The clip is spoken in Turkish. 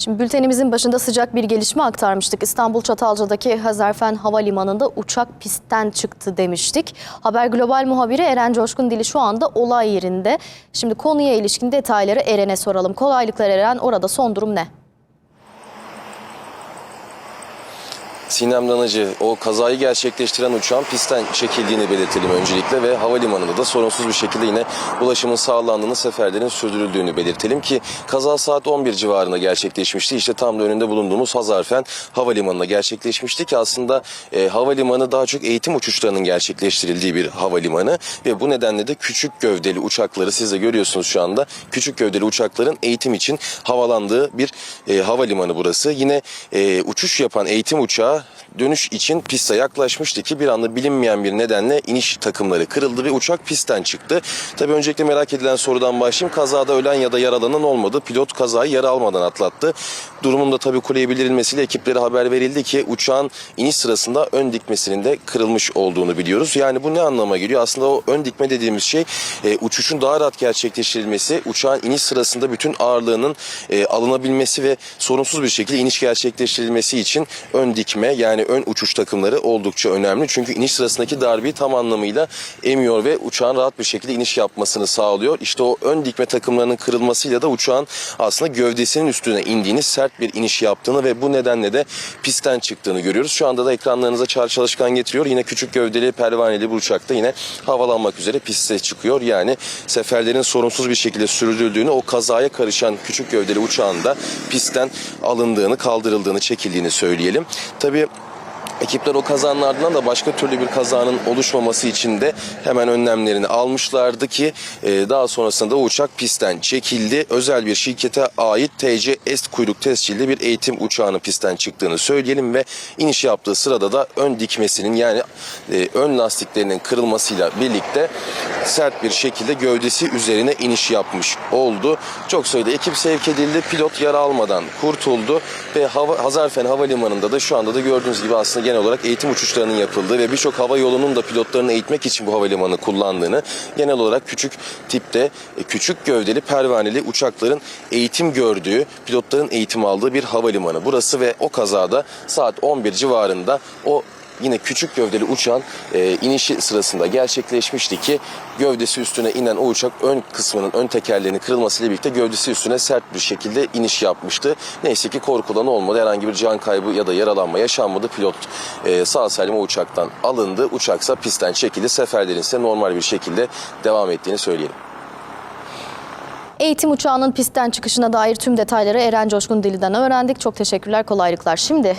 Şimdi bültenimizin başında sıcak bir gelişme aktarmıştık. İstanbul Çatalca'daki Hazarfen Havalimanı'nda uçak pistten çıktı demiştik. Haber Global muhabiri Eren Coşkun Dili şu anda olay yerinde. Şimdi konuya ilişkin detayları Eren'e soralım. Kolaylıklar Eren, orada son durum ne? Sinem Danacı o kazayı gerçekleştiren uçağın pistten çekildiğini belirtelim öncelikle ve havalimanında da sorunsuz bir şekilde yine ulaşımın sağlandığını, seferlerin sürdürüldüğünü belirtelim ki kaza saat 11 civarında gerçekleşmişti. İşte tam da önünde bulunduğumuz Hazarfen Havalimanı'nda gerçekleşmişti ki aslında e, havalimanı daha çok eğitim uçuşlarının gerçekleştirildiği bir havalimanı ve bu nedenle de küçük gövdeli uçakları siz de görüyorsunuz şu anda küçük gövdeli uçakların eğitim için havalandığı bir e, havalimanı burası. Yine e, uçuş yapan eğitim uçağı dönüş için piste yaklaşmıştı ki bir anda bilinmeyen bir nedenle iniş takımları kırıldı ve uçak pistten çıktı. Tabii öncelikle merak edilen sorudan başlayayım. Kazada ölen ya da yaralanan olmadı. Pilot kazayı yara almadan atlattı. Durumun da tabii kuleye bildirilmesiyle ekiplere haber verildi ki uçağın iniş sırasında ön dikmesinin de kırılmış olduğunu biliyoruz. Yani bu ne anlama geliyor? Aslında o ön dikme dediğimiz şey e, uçuşun daha rahat gerçekleştirilmesi, uçağın iniş sırasında bütün ağırlığının e, alınabilmesi ve sorunsuz bir şekilde iniş gerçekleştirilmesi için ön dikme yani ön uçuş takımları oldukça önemli. Çünkü iniş sırasındaki darbeyi tam anlamıyla emiyor ve uçağın rahat bir şekilde iniş yapmasını sağlıyor. İşte o ön dikme takımlarının kırılmasıyla da uçağın aslında gövdesinin üstüne indiğini, sert bir iniş yaptığını ve bu nedenle de pistten çıktığını görüyoruz. Şu anda da ekranlarınıza Çağrı Çalışkan getiriyor. Yine küçük gövdeli, pervaneli bu uçakta yine havalanmak üzere piste çıkıyor. Yani seferlerin sorunsuz bir şekilde sürdürüldüğünü, o kazaya karışan küçük gövdeli uçağın da pistten alındığını, kaldırıldığını, çekildiğini söyleyelim. Tabii contribute. Ekipler o kazanın ardından da başka türlü bir kazanın oluşmaması için de hemen önlemlerini almışlardı ki e, daha sonrasında uçak pistten çekildi. Özel bir şirkete ait TC Est kuyruk tescilli bir eğitim uçağının pistten çıktığını söyleyelim ve iniş yaptığı sırada da ön dikmesinin yani e, ön lastiklerinin kırılmasıyla birlikte sert bir şekilde gövdesi üzerine iniş yapmış oldu. Çok sayıda ekip sevk edildi. Pilot yara almadan kurtuldu ve hava, Hazarfen Havalimanı'nda da şu anda da gördüğünüz gibi aslında genel olarak eğitim uçuşlarının yapıldığı ve birçok hava yolunun da pilotlarını eğitmek için bu havalimanı kullandığını genel olarak küçük tipte e, küçük gövdeli pervaneli uçakların eğitim gördüğü, pilotların eğitim aldığı bir havalimanı. Burası ve o kazada saat 11 civarında o yine küçük gövdeli uçağın e, inişi sırasında gerçekleşmişti ki gövdesi üstüne inen o uçak ön kısmının ön tekerlerinin kırılmasıyla birlikte gövdesi üstüne sert bir şekilde iniş yapmıştı. Neyse ki korkulan olmadı. Herhangi bir can kaybı ya da yaralanma yaşanmadı. Pilot e, sağ salim o uçaktan alındı. Uçaksa pistten çekildi. Seferlerin ise normal bir şekilde devam ettiğini söyleyelim. Eğitim uçağının pistten çıkışına dair tüm detayları Eren Coşkun Dili'den öğrendik. Çok teşekkürler, kolaylıklar. Şimdi